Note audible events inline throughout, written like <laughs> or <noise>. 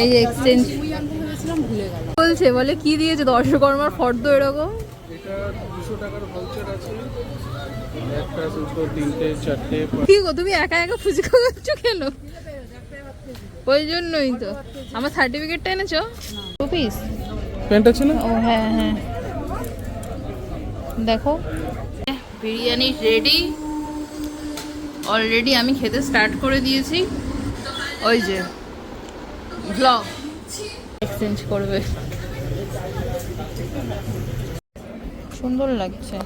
এই যে এক্সচেঞ্জ বলছে বলে কি দিয়েছে দর্শকর্মার ফর্দ এরকম? কি গো তুমি একা একা ফুচকা খাচ্ছ কেন? ওই জন্যই তো। আমার সার্টিফিকেটটা এনেছো? টু পিস প্যান্ট আছে না? ও হ্যাঁ হ্যাঁ। দেখো। বিরিয়ানি রেডি অলরেডি আমি খেতে স্টার্ট করে দিয়েছি। ওই যে ব্লগ এক্সচেঞ্জ করবে। সুন্দর লাগছে।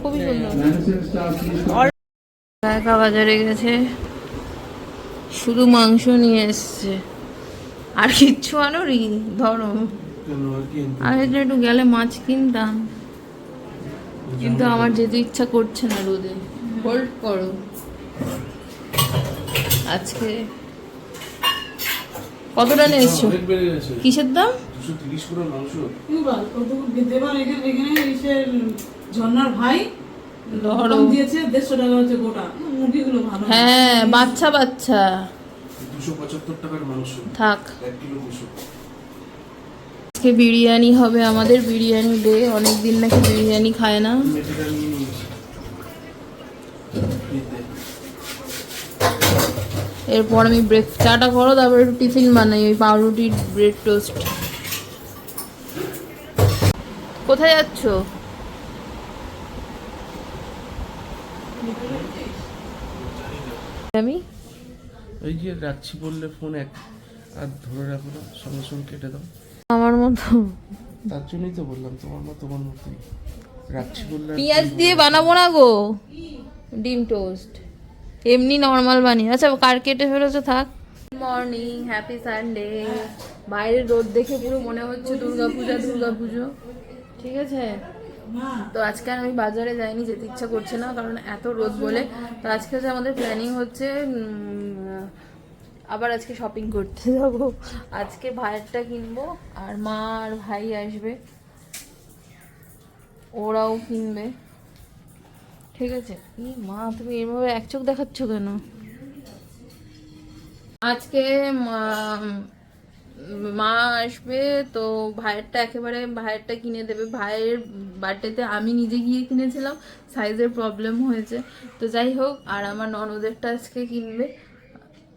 খুবই সুন্দর। একা বাজারে গেছে। শুধু মাংস নিয়ে এসছে। আর কিচ্ছু আনো রি ধরো আর একটু গেলে মাছ কিনতাম। কিন্তু আমার যেতে ইচ্ছা করছে না রোদে। হোল্ড করো। আজকে কতটা নিয়ে এসছো? অনেক বেড়ে গেছে। কিসের দাম? ঝর্ণার ভাই দিয়েছে দেড়শো টাকা হচ্ছে গোটা। মুরগিগুলো ভালো। হ্যাঁ বাচ্চা বাচ্চা। দুশো পঁচাত্তর টাকার মাংস। থাক। এক কিলো দুশো। আজকে বিরিয়ানি হবে আমাদের, বিরিয়ানি ডে অনেক দিন নাকি বিরিয়ানি খায় না। এরপর আমি ব্রেক চাটা করো, তারপর একটু টিফিন বানাই, ওই পাউরুটি ব্রেড টোস্ট কোথায় যাচ্ছ? আমি? ওই যে রাখছি বললে ফোন এক, আর ধরে রাখো না, সঙ্গে সঙ্গে কেটে দাও। আমার মতো। তার জন্যই তো বললাম তোমার মা তোমার মতোই। রাখছি বললে আর পেঁয়াজ দিয়ে বানাবো না গো। ডিম টোস্ট। এমনি নর্মাল বানিয়ে। আচ্ছা কার কেটে ফেলেছো থাক। মর্নিং হ্যাপি সানডে বাইরের রোদ দেখে পুরো মনে হচ্ছে দুর্গা পূজা দুর্গা পুজো ঠিক আছে? তো আজকে আর আমি বাজারে যাইনি যেতে ইচ্ছা করছে না কারণ এত রোদ বলে। তো আজকে হচ্ছে আমাদের প্ল্যানিং হচ্ছে আবার আজকে শপিং করতে যাব। আজকে ভাইয়েরটা কিনবো, আর মা আর ভাই আসবে। ওরাও কিনবে। ঠিক আছে? ই মা, তুমি এভাবে এক চোখ দেখাচ্ছ কেন? আজকে, মা- আসবে, তো ভাইয়েরটা একেবারে, ভাইয়েরটা কিনে দেবে। ভাইয়ের বার্থডেতে আমি নিজে গিয়ে কিনেছিলাম সাইজের প্রবলেম হয়েছে। তো যাই হোক, আর আমার ননদেরটা আজকে কিনবে।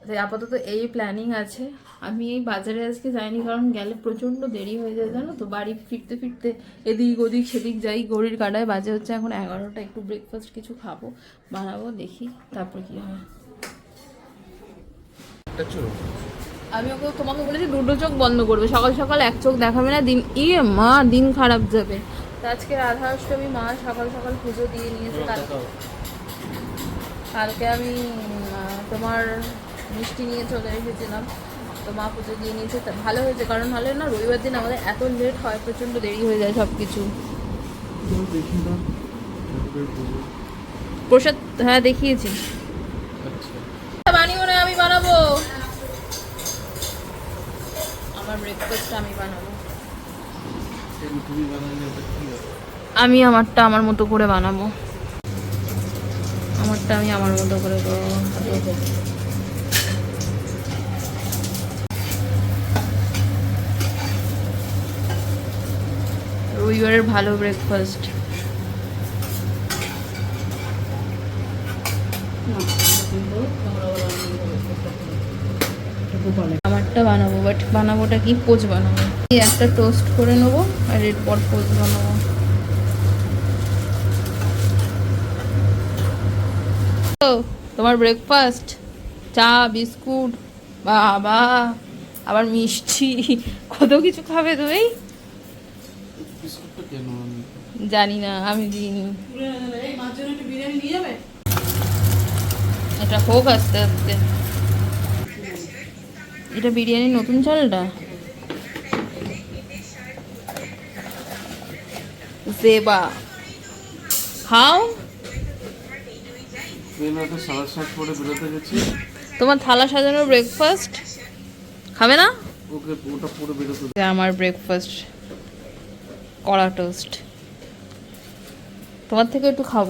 তাই আপাতত এই প্ল্যানিং আছে। আমি এই বাজারে আজকে যাইনি কারণ গেলে প্রচণ্ড দেরি হয়ে যায় জানো তো? বাড়ি ফিরতে ফিরতে এদিক ওদিক সেদিক যাই গড়ির কাটায় বাজে হচ্ছে এখন এগারোটা একটু ব্রেকফাস্ট কিছু খাব বানাবো দেখি তারপর কি হয়। আমি ওকে তোমাকে বলেছি দুটো চোখ বন্ধ করবে সকাল সকাল এক চোখ দেখাবে না দিন ইয়ে মা দিন খারাপ যাবে। তো আজকে রাধা অষ্টমী মা সকাল সকাল পুজো দিয়ে নিয়েছে কালকে। কালকে আমি তোমার মিষ্টি নিয়ে চলে এসেছিলাম। তো মা পুজো দিয়ে নিয়েছে তা ভালো হয়েছে। কারণ হলে না রবিবার দিন আমাদের এত লেট হয় প্রচণ্ড দেরি হয়ে যায় সব কিছু প্রসাদ হ্যাঁ দেখিয়েছি। আচ্ছা। বানিও না আমি বানাবো। আমার ব্রেকফাস্ট আমি বানাবো। আমি আমারটা আমার মতো করে বানাবো। আমারটা আমি আমার মতো করে করব রবিবারের ভালো ব্রেকফাস্ট আমারটা বানাবো বাট বানাবোটা কি? পোচ বানাবো। একটা টোস্ট করে নেব, আর এরপর পোচ বানাবো। তোমার ব্রেকফাস্ট চা, বিস্কুট? বাবা, আবার মিষ্টি। কত কিছু খাবে তুমি জানি না আমি দিইনি। এটা হোক আস্তে আস্তে। এটা বিরিয়ানি নতুন চালটা? জেবা। খাও। তোমার থালা সাজানোর ব্রেকফাস্ট খাবে না? আমার ব্রেকফাস্ট কড়া টোস্ট তোমার থেকে একটু খাব।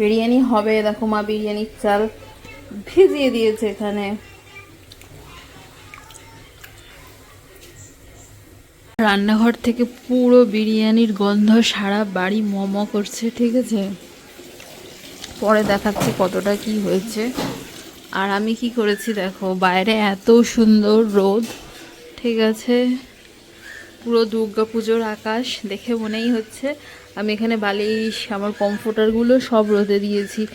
বিরিয়ানি হবে, দেখো মা বিরিয়ানির চাল ভিজিয়ে দিয়েছে এখানে। রান্নাঘর থেকে পুরো বিরিয়ানির গন্ধ সারা বাড়ি মম করছে, ঠিক আছে? পরে দেখাচ্ছে কতটা কি হয়েছে। আর আমি কি করেছি দেখো, বাইরে এত সুন্দর রোদ। ঠিক আছে। পুরো দুর্গা পুজোর আকাশ দেখে মনেই হচ্ছে। আমি এখানে বালিশ আমার কমফোর্টারগুলো সব রোদে দিয়েছি।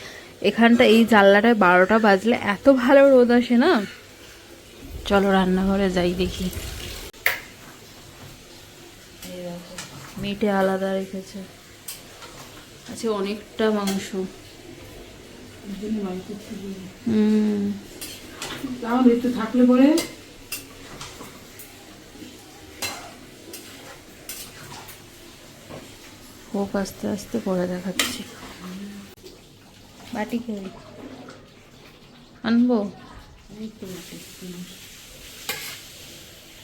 এখানটা এই জানলাটায় বারোটা বাজলে এত ভালো রোদ আসে না? চলো রান্নাঘরে যাই দেখি। মেটে আলাদা রেখেছে। আছে অনেকটা মাংস। হুম। থাকলে পরে হোক আস্তে আস্তে করে দেখাচ্ছি। বাটি খেয়ে আনব?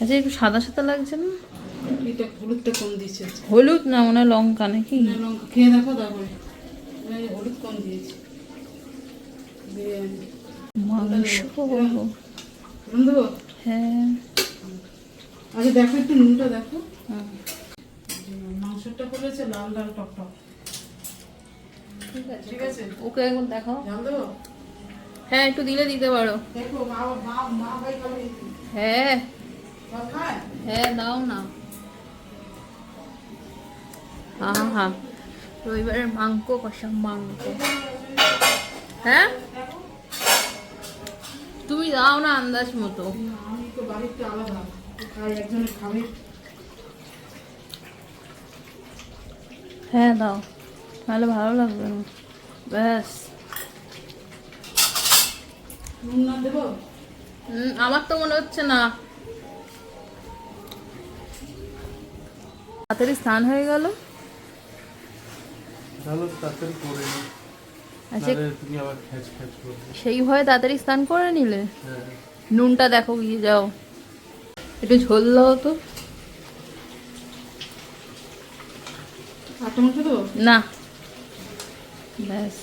আচ্ছা একটু সাদা সাদা লাগছে না? এটা হলুদটা কম দিয়েছে হলুদ না মনে হয় লঙ্কা নাকি? লঙ্কা। খেয়ে দেখো তারপরে। হলুদ কম দিয়েছি। মাংস হ্যাঁ। আগে দেখো একটু নুনটা দেখো। হুম। মাংসটা করেছে লাল লাল টক টক। ঠিক আছে ওকে এখন জান হ্যাঁ একটু দিলে দিতে পারো। দেখো মা মা মা ভাই হ্যাঁ। হ্যাঁ দাও না। হ্যাঁ হ্যাঁ রবিবারের মাংস কষা মাংস। হ্যাঁ? তুমি দাও না আন্দাজ মতো। আমি তো বাড়িতে আলাদা। খাই একজনের খাবে। হ্যাঁ দাও। তাহলে ভালো লাগবে না। ব্যাস। নুন না দেবো? হুম, আমার তো মনে হচ্ছে না। তাড়াতাড়ি স্নান হয়ে গেল? আচ্ছা। সেই ভয়ে তাড়াতাড়ি স্নান করে নিলে? হ্যাঁ। নুনটা দেখো গিয়ে যাও। একটু ঝোল দাও তো। দেবো? না। ব্যাস।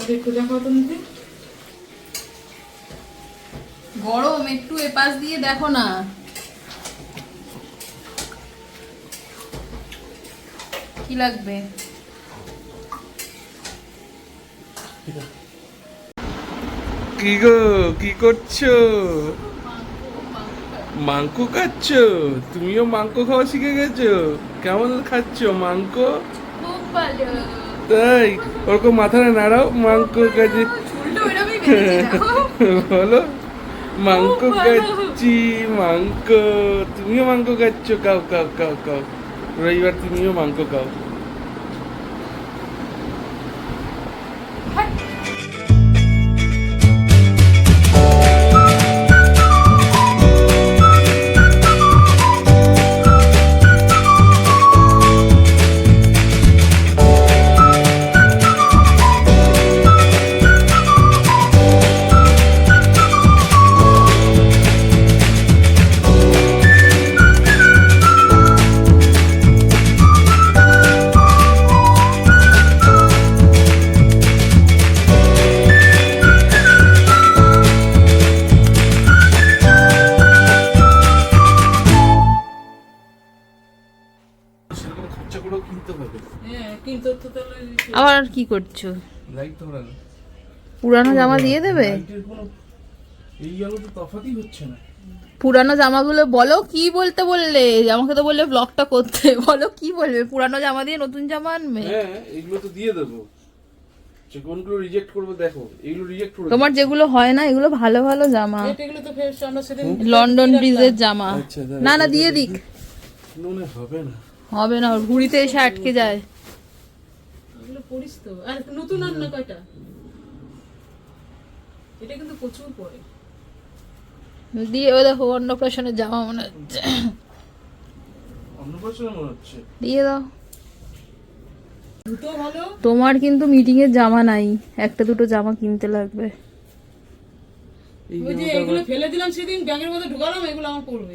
আর একটু দেখাও তো নিতে গরম একটু এপাশ দিয়ে দেখো না। কি লাগবে? কি গো কি করছ? মাংকো খাচ্ছ? তুমিও মাংকো খাওয়া শিখে গেছো। কেমন খাচ্ছ মাংকো তাই? ওরকম মাথাটা নাড়াও মাংকোর কাছে। <laughs> বলো। মাংকো খাচ্ছি মাংকো তুমিও মাংকো খাচ্ছ কাও কাও কাও কাও রবিবার তুমিও মাংকো খাও। কি করছ? পুরানো জামা দিয়ে দেবে? এই আলো তো তফাতই হচ্ছে না। পুরানো জামাগুলো বলো কি বলতে বললে? আমাকে তো বললে ব্লগটা করতে। <laughs> বলো কি বলবে? পুরানো জামা দিয়ে নতুন জামা আনবে? হ্যাঁ এগুলো তো দিয়ে দেবো। যে কোনগুলো রিজেক্ট করব দেখো এগুলো রিজেক্ট করে তোমার যেগুলো হয় না এগুলো ভালো ভালো জামা। এগুলো তো ফের আমরা সেদিন লন্ডন ব্রিজের জামা। আচ্ছা, না না দিয়ে দিক। নুনে হবে না। হবে না ঘুড়িতে এসে আটকে যায়। পড়িস তো। আর নতুন আর না কয়টা? এটা কিন্তু প্রচুর পড়ে। দিয়ে ও দেখো অন্নপ্রাশনের জামা মনে হচ্ছে। অন্নপ্রাশনে মনে হচ্ছে। দিয়ে দাও। দুটো ভালো। তোমার কিন্তু মিটিং এর জামা নাই। একটা দুটো জামা কিনতে লাগবে। ওই যে এগুলো ফেলে দিলাম সেদিন ব্যাগের মধ্যে ঢুকালাম এগুলো আমার পড়বে।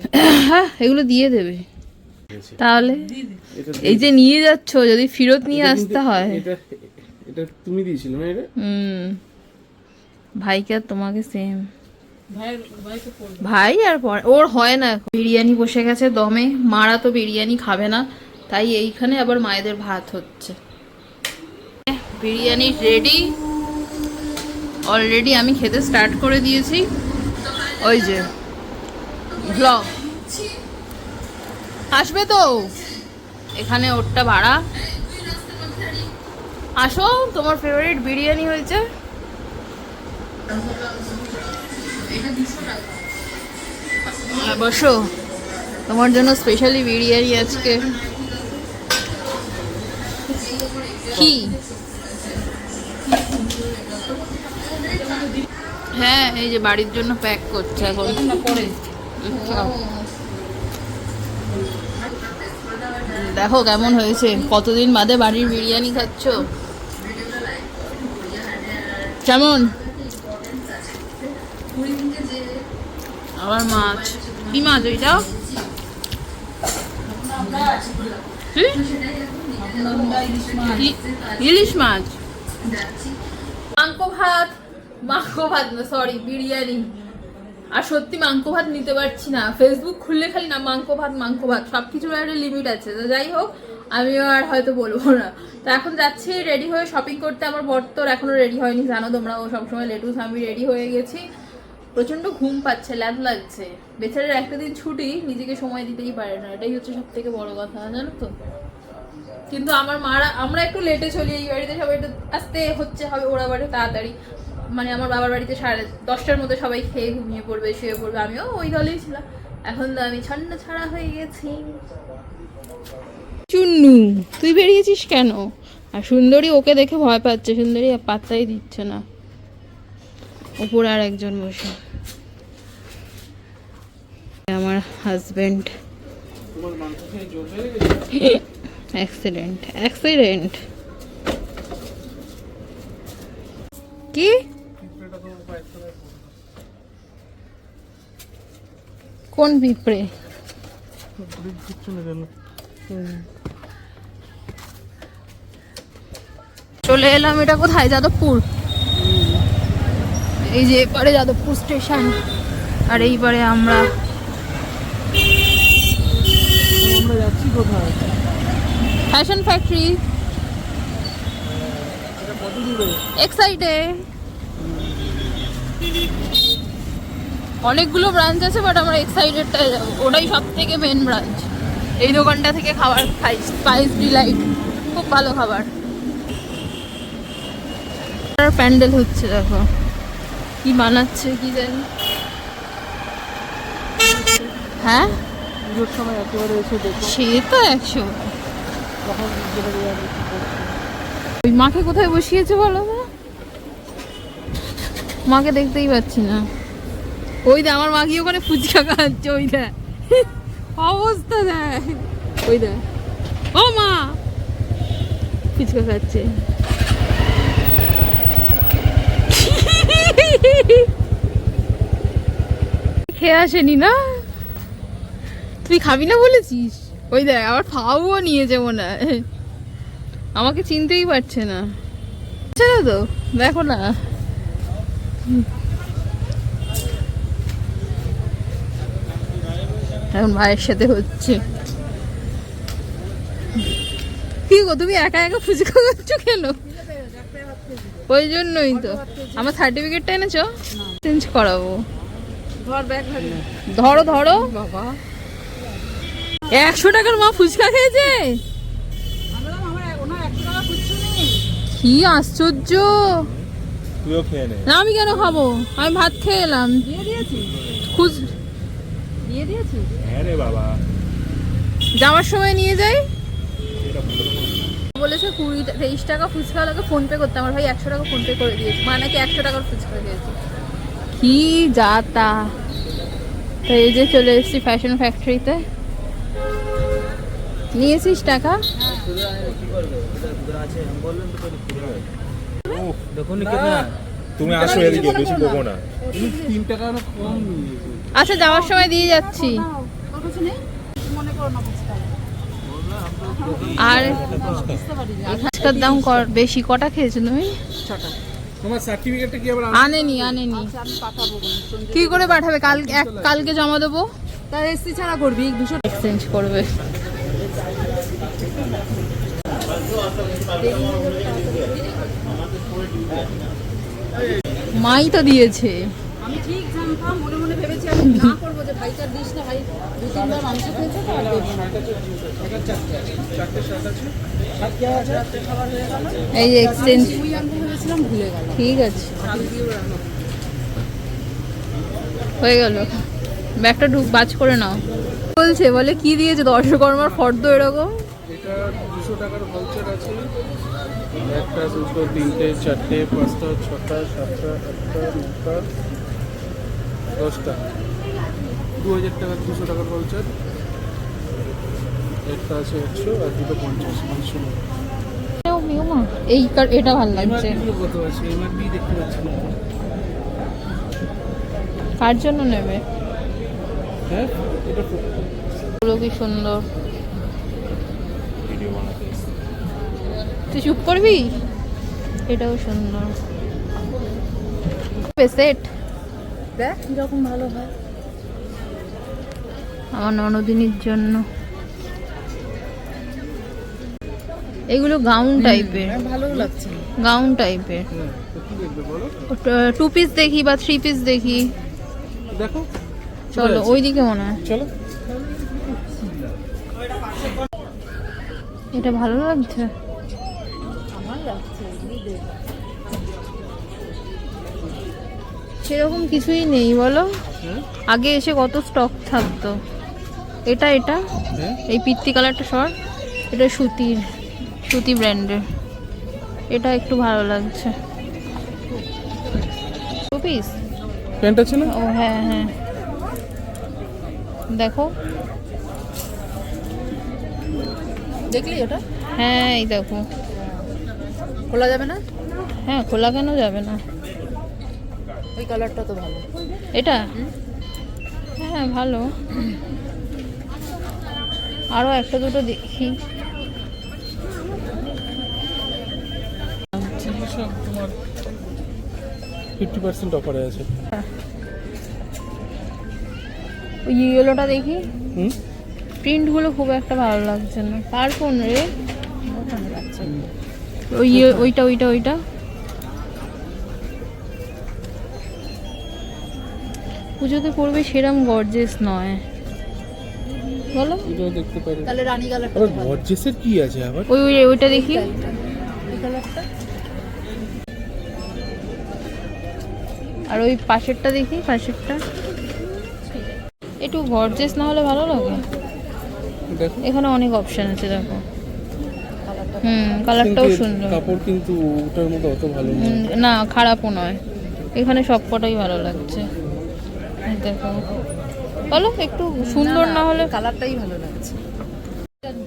হ্যাঁ এগুলো দিয়ে দেবে। তাহলে এই যে নিয়ে যাচ্ছ যদি ফেরত নিয়ে আসতে হয়। এটা তুমি দিয়েছিলে না এটা? হুম। ভাইকে আর তোমাকে সেম ভাই আর পর- ওর হয় না বিরিয়ানি বসে গেছে দমে মারা তো বিরিয়ানি খাবে না তাই এইখানে আবার মায়েদের ভাত হচ্ছে। বিরিয়ানি রেডি অলরেডি আমি খেতে স্টার্ট করে দিয়েছি। ওই যে ভ্লগ আসবে তো। এখানে ওরটা ভাড়া। আসো তোমার ফেভারিট বিরিয়ানি হয়েছে। হ্যাঁ, বসো তোমার জন্য স্পেশালি বিরিয়ানি আজকে। কি? হ্যাঁ এই যে বাড়ির জন্য প্যাক করছে এখন না পরে আচ্ছা। দেখো কেমন হয়েছে। কতদিন বাদে বাড়ির বিরিয়ানি খাচ্ছ? কেমন? আবার মাছ। কি মাছ ওইটা? ইলিশ মাছ। মাংস ভাত। মাংস ভাত না সরি বিরিয়ানি। আর সত্যি মাংস ভাত নিতে পারছি না। ফেসবুক খুললে খালি না, মাংস ভাত মাংস ভাত সব কিছুর একটা লিমিট আছে। তো যাই হোক, আমিও আর হয়তো বলব না। তো এখন যাচ্ছি রেডি হয়ে শপিং করতে। আমার বর তোর এখনও রেডি হয়নি, জানো তোমরা, ও সবসময় লেটুস আমি রেডি হয়ে গেছি। প্রচণ্ড ঘুম পাচ্ছে, ল্যাদ লাগছে। বেচারের একটা দিন ছুটি, নিজেকে সময় দিতেই পারে না। এটাই হচ্ছে সব থেকে বড় কথা, জানো তো। কিন্তু আমার মারা, আমরা একটু লেটে চলি, এই বাড়িতে সবাই একটু আসতে হচ্ছে, হবে ওরা বাড়ি তাড়াতাড়ি। মানে আমার বাবার বাড়িতে সাড়ে দশটার মধ্যে সবাই খেয়ে ঘুমিয়ে পড়বে, শুয়ে পড়বে, আমিও ওই দলেই ছিলাম। এখন তো আমি ছন্ন ছাড়া হয়ে গেছি। চুন্নু, তুই বেরিয়েছিস কেন? আর সুন্দরী ওকে দেখে ভয় পাচ্ছে, সুন্দরী পাত্তাই দিচ্ছে না। ওপরে আর একজন বসে। আমার গেছে অ্যাক্সিডেন্ট অ্যাক্সিডেন্ট কি? কোন পিঁপড়ে চলে এলাম এটা কোথায়? যাদবপুর। এই যে এপারে যাদবপুর স্টেশন। আর এইবারে আমরা ফ্যাশন ফ্যাক্টরি। এটা কত দূরে এক সাইডে অনেকগুলো ব্রাঞ্চ আছে বাট আমরা এক সাইডেরটায় যাব ওটাই সব থেকে মেন ব্রাঞ্চ এই দোকানটা থেকে খাবার খাই স্পাইস ডিলাইট খুব ভালো খাবার। প্যান্ডেল হচ্ছে, দেখো। কি বানাচ্ছে, কি জানি। হ্যাঁ? সে তো একশো। ওই মাকে কোথায় বসিয়েছে বলো মাকে দেখতেই পাচ্ছি না। ওই দে আমার মা গিয়ে ওখানে ফুচকা খাচ্ছে, ওই দে অবস্থা দেখ। ওই দে ও মা! ফুচকা খাচ্ছে। খেয়ে আসেনি না? তুই খাবি না বলেছিস? ওই দেখ, আবার ফাও নিয়েছে মনে হয়। আমাকে চিনতেই পারছে না। তো, দেখো না। এখন ভাইয়ের সাথে হচ্ছে। কি গো তুমি একা একা ফুচকা খাচ্ছ কেন? ওই জন্যই তো। আমার সার্টিফিকেটটা এনেছো? চেঞ্জ করাবো। ধর ধরো। ধরো বাবা। একশো টাকার মা ফুচকা খেয়েছে? কি আশ্চর্য। নে আমি কেন খাব? আমি ভাত খেয়ে এলাম। দিয়ে দিয়েছি। খুচ দিয়ে দিয়েছি হ্যাঁ রে বাবা। যাওয়ার সময় নিয়ে যাই? বলেছে কুড়ি তেইশ টাকা ফুচকা লাগে ফোন পে করতে। আমার ভাই একশো টাকা ফোন পে করে দিয়েছে। মা নাকি একশো টাকার ফুচকা খেয়েছে। কি যাতা। তো এই যে চলে এসেছি ফ্যাশন ফ্যাক্টরিতে নিয়েছিস টাকা? উফ, তুমি আসো এদিকে বেশি দেবো না। তুমি তিন টাকা কম নিয়েছো। আচ্ছা যাওয়ার সময় দিয়ে যাচ্ছি। মনে আর ফুচকার দাম ক- বেশি কটা খেয়েছো তুমি? তোমার সার্টিফিকেটটা কি আবার আনেনি আনেনি। কি করে পাঠাবে? কাল এক কালকে জমা দেবো? তার এসসি ছাড়া করবি দুশো এক্সচেঞ্জ করবে। মাই তো দিয়েছে। আমি ঠিক জানতাম মনে মনে ভেবেছি আমি না করব যে ভাইটার দিস না ভাই দু তিনবার মাংস খেয়েছে তো আর দেবো না। রাত্রে খাবার হয়ে গেল এই যে এক্সচেঞ্জ ভুলে গেল ঠিক আছে। হয়ে গেল। ব্যাগটা ঢুক বাজ করে নাও। বলছে বলে কি দিয়েছে? দর্শকর্মার ফর্দ এরকম? এটা দুশো টাকার ভাউচার আছে। একটা দুটো তিনটে চারটে পাঁচটা ছটা সাতটা আটটা নটা দশটা। দু হাজার টাকা দুশো টাকার ভাউচার একটা আছে একশো আর দুটো পঞ্চাশ পাঁচশো এই এটা ভালো লাগছে। কত আছে? এমআরপি দেখতে পাচ্ছি না। কার জন্য নেবে? হ্যাঁ এটা কি সুন্দর। তুই চুপ করবি? এটাও সুন্দর। সেট দেখ কীরকম ভালো হয়? আমার ননদিনীর জন্য। এগুলো গাউন টাইপের ভালো লাগছে। গাউন টাইপের হ্যাঁ টু পিস দেখি বা থ্রি পিস দেখি। দেখো। চলো ওইদিকে মনে হয়। চলো। এটা ভালো লাগছে? সেরকম কিছুই নেই বলো। হ্যাঁ আগে এসে কত স্টক থাকতো। এটা এটা। এই পিত্তি কালারটা শর্ট এটা সুতির সুতি ব্র্যান্ডের এটা একটু ভালো লাগছে। টু পিস প্যান্ট আছে না? ও হ্যাঁ হ্যাঁ। দেখো। দেখলি ওটা? হ্যাঁ এই দেখো। খোলা যাবে না? হ্যাঁ খোলা কেন যাবে না? ওই কালারটা তো ভালো। এটা? হ্যাঁ ভালো। আরও একটা দুটো দেখি। সব তোমার ফিফটি পার্সেন্ট অফারে আছে। ওই ইয়েলোটা দেখি? হুম? প্রিন্টগুলো খুব একটা ভালো লাগছে না। কার ফোন রে? ওই ইয়ে- ওইটা ওইটা ওইটা? পুজোতে পড়বে সেরম গর্জেস নয়। বলো। এটাও দেখতে পারে। তাহলে রানী কালারটা গর্জেসের কি আছে আবার? ওই ওই ওইটা দেখি। আর ওই পাশেরটা দেখি পাশেরটা। একটু গর্জেস না হলে ভালো লাগে। এখানে অনেক অপশন আছে দেখো। কালারটা হুম কালারটাও সুন্দর। কাপড় কিন্তু ওটার মতো অত ভালো না হুম, না খারাপও নয়। এখানে সব কটাই ভালো লাগছে। দেখো। বলো একটু সুন্দর না হলে কালারটাই ভালো লাগছে।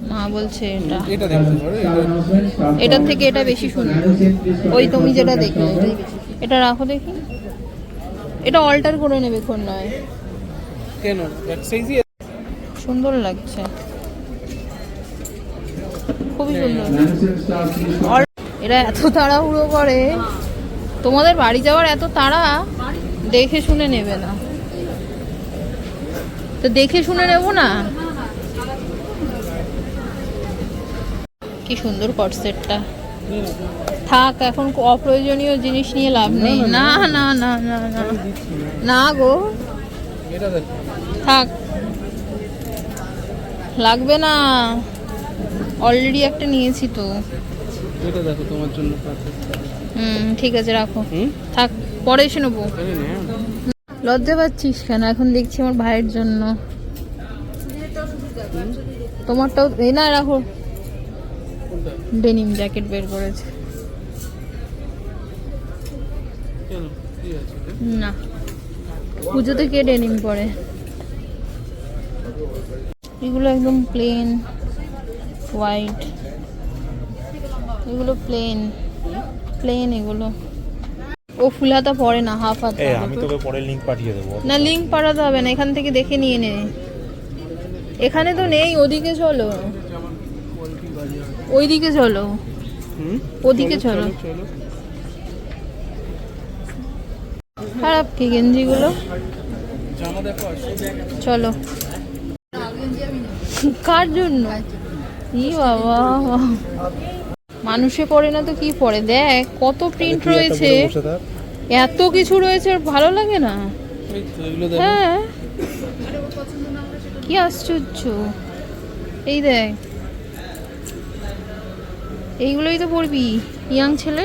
মা বলছে এটা। এটা দেখতে এটা এটার থেকে এটা বেশি সুন্দর। ওই তুমি যেটা দেখলে এটা রাখো দেখি। এটা অল্টার করে নেবে কোন? নয় কেন সুন্দর লাগছে। খুবই সুন্দর। অল- এরা এত তাড়াহুড়ো করে। তোমাদের বাড়ি যাওয়ার এত তাড়া দেখে শুনে নেবে না। তো দেখে শুনে নেব না? কি সুন্দর কটসেটটা থাক এখন অপ্রয়োজনীয় জিনিস নিয়ে লাভ নেই। না না না না। না না গো। থাক। লাগবে না। অলরেডি একটা নিয়েছি তো। এটা দেখো তোমার জন্য হুম ঠিক আছে রাখো। থাক পরে এসে নেব। লজ্জা পাচ্ছিস কেন? এখন দেখছি আমার ভাইয়ের জন্য। তোমারটাও এ না, রাখো। ডেনিম জ্যাকেট বের করেছে? না। পুজোতে কে ডেনিম পরে? এগুলো একদম প্লেন হোয়াইট এগুলো প্লেন প্লেন এগুলো। ও ফুল হাতা পরে না হাফ হাতা এ আমি তোকে পরে লিংক পাঠিয়ে দেবো। না লিঙ্ক পাঠাতে হবে না এখান থেকে দেখে নিয়ে নে। এখানে তো নেই ওদিকে চলো। ওইদিকে চলো। ওদিকে চলো। খারাপ কি গেঞ্জিগুলো? চলো। কার জন্য? ই বাবা। মানুষে পড়ে না তো কি পড়ে? দেখ কত প্রিন্ট রয়েছে। এত কিছু রয়েছে আর ভালো লাগে না। হ্যাঁ। কি আশ্চর্য। এই দেখ। এইগুলোই তো পড়বি ইয়াং ছেলে।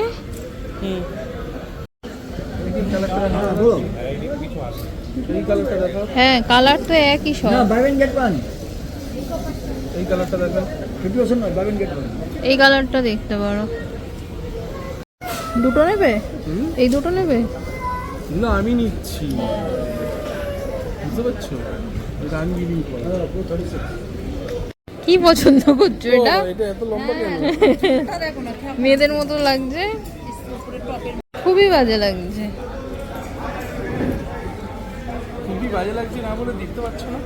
হ্যাঁ কালার তো একই সব. এই কালারটা দেখতে Fifty দুটো নেবে? এই দুটো নেবে? না আমি নিচ্ছি। বুঝতে পারছ? এটা আমি বিলিং কি পছন্দ করছ এটা? মেয়েদের মতো লাগছে? খুবই বাজে লাগছে। খুবই বাজে লাগছে না বলে দেখতে পাচ্ছ না?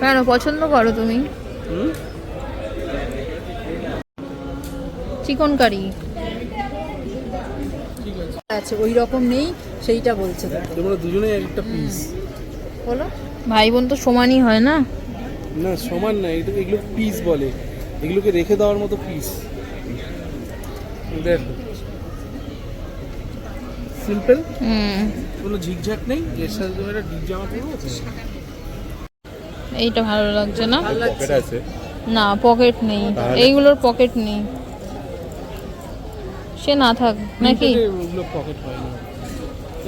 কেন পছন্দ করো তুমি? চিকন কারি আছে ওই রকম নেই সেইটা বলছে দেখো। তোমরা দুজনেই একটা পিস বলো। ভাই বোন তো সমানই হয় না? না সমান না এটা এগুলো পিস বলে। এগুলোকে রেখে দেওয়ার মতো পিস দেখো। সিম্পল হুম। কোনো ঝিকঝাক নেই এর সাথে তুমি একটা ডিপ জামা পরবো। এইটা ভালো লাগছে না? পকেট আছে। না পকেট নেই। এইগুলোর পকেট নেই। সে না থাক নাকি? ওগুলো পকেট হয় না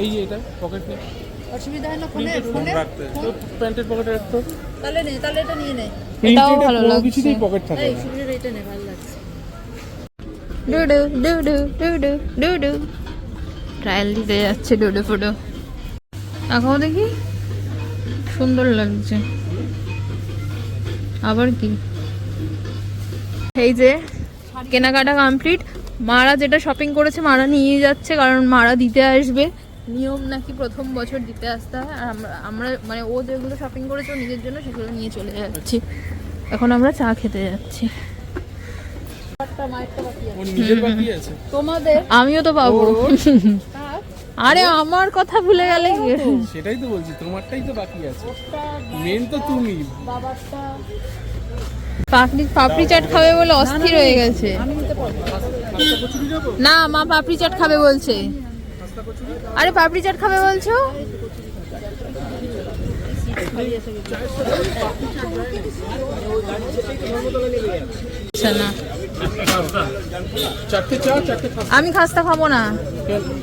এই যে এটা পকেট নেই। অসুবিধা হয় না ফোনে? ফোনে? প্যান্টের পকেটে রাখতো তাহলে নে তাহলে এটা নিয়ে নে। এটাও ভালো লাগছে। কিছুতেই পকেট থাকে এই না। এটা নে ভালো লাগছে। ডুডু ডুডু ডুডু ডুডু। ট্রায়াল দিতে যাচ্ছে ডুডু ফুডু। দেখাও দেখি। সুন্দর লাগছে। আবার কি? এই যে কেনাকাটা কমপ্লিট মারা যেটা শপিং করেছে মারা নিয়ে যাচ্ছে কারণ মারা দিতে আসবে। নিয়ম নাকি প্রথম বছর দিতে আসতে হয় আর আমরা আমরা মানে ও যেগুলো শপিং করেছে ও নিজের জন্য সেগুলো নিয়ে চলে যাচ্ছি। এখন আমরা চা খেতে যাচ্ছি। ওর নিজের বাকি আছে? তোমাদের? আমিও তো পাবো। আরে আমার কথা ভুলে গেলে কি? সেটাই তো বলছি তোমারটাই তো বাকি আছে। মেন তো তুমি। বাবারটা। পাপড়ি পাপড়ি চাট খাবে বলে অস্থির হয়ে গেছে। না, মা পাপড়ি চাট খাবে বলছে। আরে, পাপড়ি চাট খাবে বলছো? আমি খাস্তা খাব না।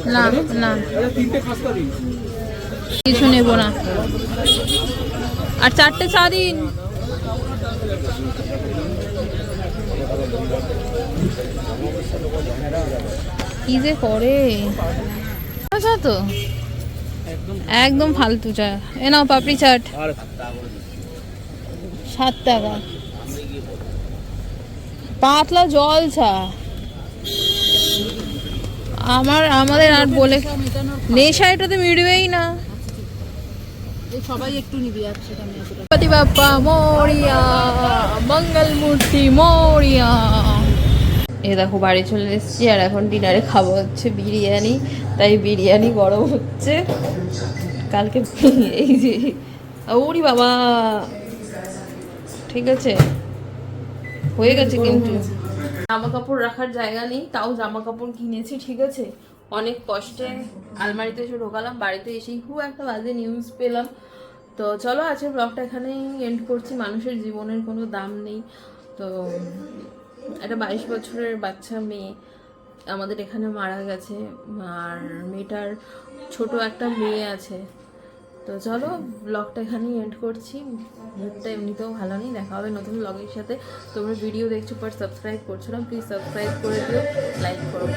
না না। কিছু নেব না। আর চারটে চা দিন। কি যে করে? চা তো। একদম ফালতু চা। এ নাও পাপড়ি চাট। সাত টাকা। পাতলা জল চা। আমার, আমাদের আর বলে নেশা এটাতে মিটবেই না। সবাই একটু বাপ্পা মরিয়া মরিয়া। এ দেখো, বাড়ি চলে এসেছি আর এখন ডিনারে খাব হচ্ছে বিরিয়ানি। তাই বিরিয়ানি গরম হচ্ছে। কালকে <laughs> এই যে, ওরি বাবা। ঠিক আছে? হয়ে গেছে কিন্তু। জামা কাপড় রাখার জায়গা নেই, তাও জামা কাপড় কিনেছি, ঠিক আছে? অনেক কষ্টে আলমারিতে এসে ঢোকালাম, বাড়িতে এসেই খুব একটা বাজে নিউজ পেলাম। তো চলো, আজকের ব্লগটা এখানেই এন্ড করছি। মানুষের জীবনের কোনো দাম নেই। তো একটা বাইশ বছরের বাচ্চা মেয়ে আমাদের এখানে মারা গেছে। আর মেয়েটার ছোট একটা মেয়ে আছে। তো চলো ব্লগটা এখানেই এন্ড করছি। মুডটা এমনিতেও ভালো নেই। দেখা হবে নতুন ব্লগের সাথে। তোমরা ভিডিও দেখছ বাট সাবস্ক্রাইব করছ না প্লিজ সাবস্ক্রাইব করে দিও। লাইক করো.